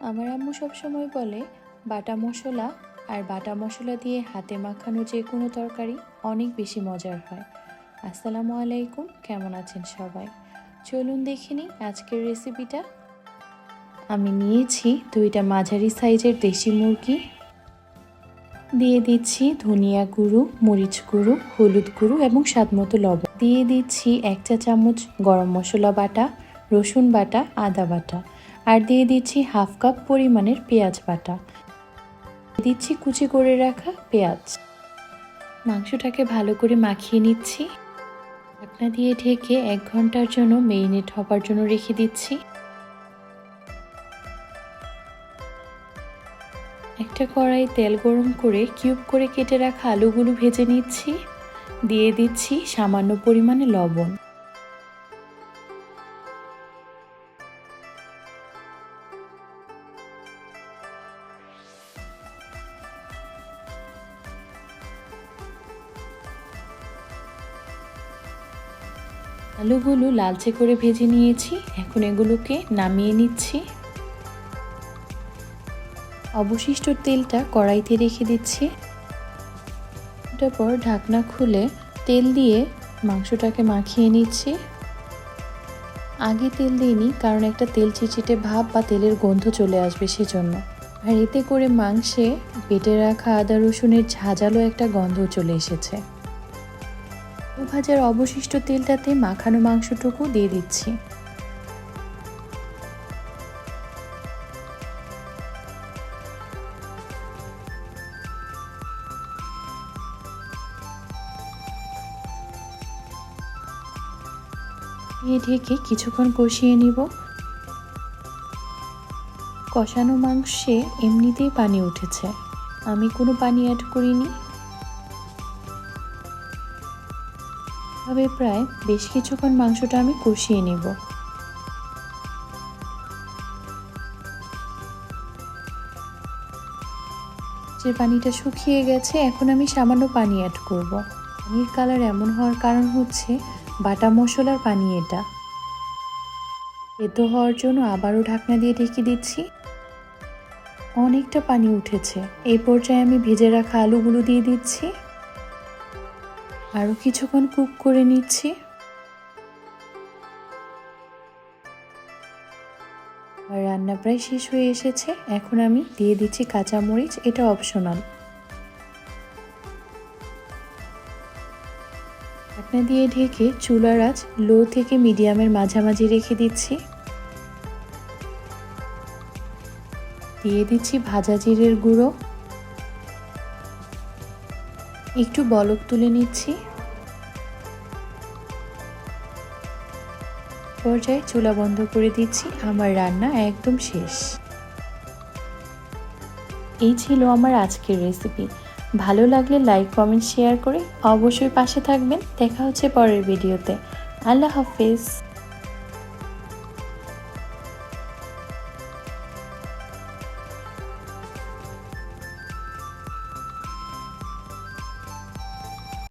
আমার আম্মু সবসময় বলে, বাটা মশলা আর বাটা মশলা দিয়ে হাতে মাখানো যে কোনো তরকারি অনেক বেশি মজার হয়। আসসালামু আলাইকুম, কেমন আছেন সবাই? চলুন দেখে নিই আজকের রেসিপিটা। আমি নিয়েছি দুইটা মাঝারি সাইজের দেশি মুরগি। দিয়ে দিচ্ছি ধনিয়া গুঁড়ো, মরিচ গুঁড়ো, হলুদ গুঁড়ো এবং স্বাদমতো লবণ। দিয়ে দিচ্ছি এক চা চামচ গরম মশলা বাটা, রসুন বাটা, আদা বাটা। আর দিয়ে দিচ্ছি হাফ কাপ পরিমাণের পেঁয়াজ বাটা। দিচ্ছি কুচি করে রাখা পেঁয়াজ। মাংসটাকে ভালো করে মাখিয়ে নিচ্ছি। ঢাকনা দিয়ে ঢেকে এক ঘণ্টার জন্য মেরিনেট হবার জন্য রেখে দিচ্ছি। একটা কড়াই তেল গরম করে কিউব করে কেটে রাখা আলুগুলো ভেজে নিচ্ছি। দিয়ে দিচ্ছি সামান্য পরিমাণে লবণ। আলুগুলো লালচে করে ভেজে নিয়েছি। এখন এগুলোকে নামিয়ে নিচ্ছি। অবশিষ্ট তেলটা কড়াইতে রেখে দিচ্ছি। তারপর ঢাকনা খুলে তেল দিয়ে মাংসটাকে মাখিয়ে নিচ্ছি। আগে তেল দিইনি, কারণ একটা তেল চিচিটে ভাব বা তেলের গন্ধ চলে আসবে সেজন্য। আর এতে করে মাংসে বেটে রাখা আদা রসুনের ঝাঁঝালো একটা গন্ধ চলে এসেছে। ভাজার অবশিষ্ট তেলটাতে মাখানো মাংসটুকু দিয়ে দিচ্ছি। ঢেকে কিছুক্ষণ কষিয়ে নিব। কষানো মাংসে এমনিতেই পানি উঠেছে। আমি কোনো পানি অ্যাড করিনি। তবে প্রায় বেশ কিছুক্ষণ মাংসটা আমি কষিয়ে নিব। যে পানিটা শুকিয়ে গেছে, এখন আমি সামান্য পানি অ্যাড করব। পানির কালার এমন হওয়ার কারণ হচ্ছে বাটা মশলার পানি এটা। এতো হওয়ার জন্য আবারও ঢাকনা দিয়ে ঢেকে দিচ্ছি। অনেকটা পানি উঠেছে। এই পর্যায়ে আমি ভেজে রাখা আলুগুলো দিয়ে দিচ্ছি। আরও কিছুক্ষণ কুক করে নিচ্ছি। আর রান্না প্রায় শেষ হয়ে এসেছে। এখন আমি দিয়ে দিচ্ছি কাঁচামরিচ, এটা অপশনাল। ঢাকনা দিয়ে ঢেকে চুলার আঁচ লো থেকে মিডিয়ামের মাঝামাঝি রেখে দিচ্ছি। দিয়ে দিচ্ছি ভাজা জিরের গুঁড়ো। একটু বলক তুলে নিচ্ছি। পর্যায়ে চুলা বন্ধ করে দিচ্ছি। আমার রান্না একদম শেষ। এই ছিল আমার আজকের রেসিপি ভালো লাগলে লাইক কমেন্ট শেয়ার করে অবশ্যই পাশে থাকবেন। দেখা হচ্ছে পরের ভিডিওতে আল্লাহ হাফিজ।